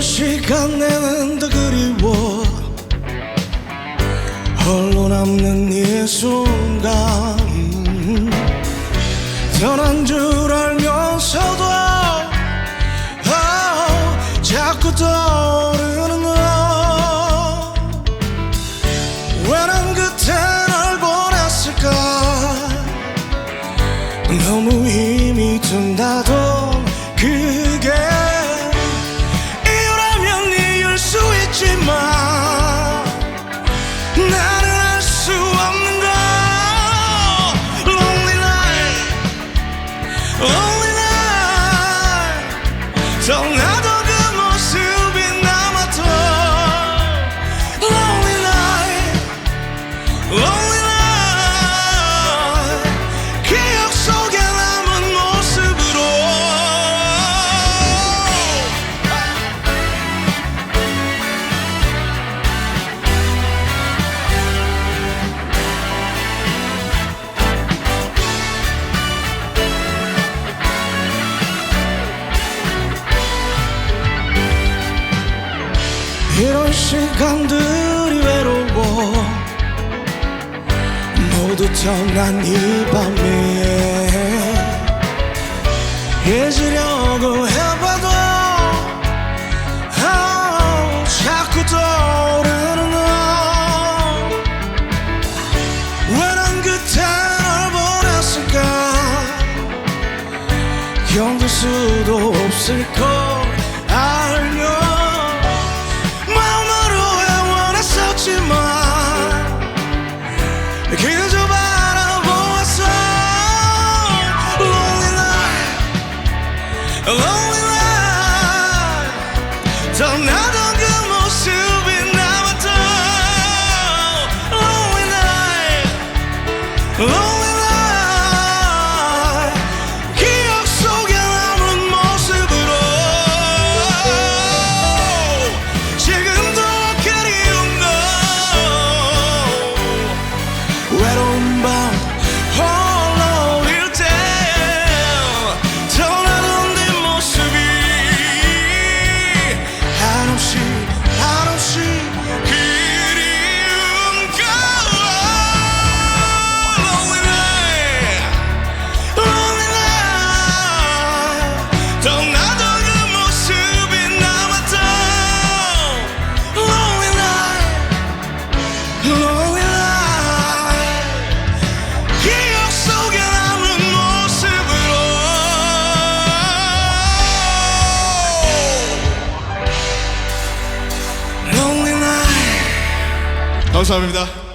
시간 내는 더 그리워. 홀로 남는 이 순간. 떠난 줄 알면서도 아, 자꾸 떠오르는 너. 왜 난 그때 널 보냈을까? 너무 힘이 든다던 그 Don't. 이런 시간들이 외로워. 모두 떠난 이 밤에 잊으려고 해봐도 아, 자꾸 떠오르는 너왜난 그때 널 보냈을까? 견딜 수도 없을 걸 너외 감사합니다.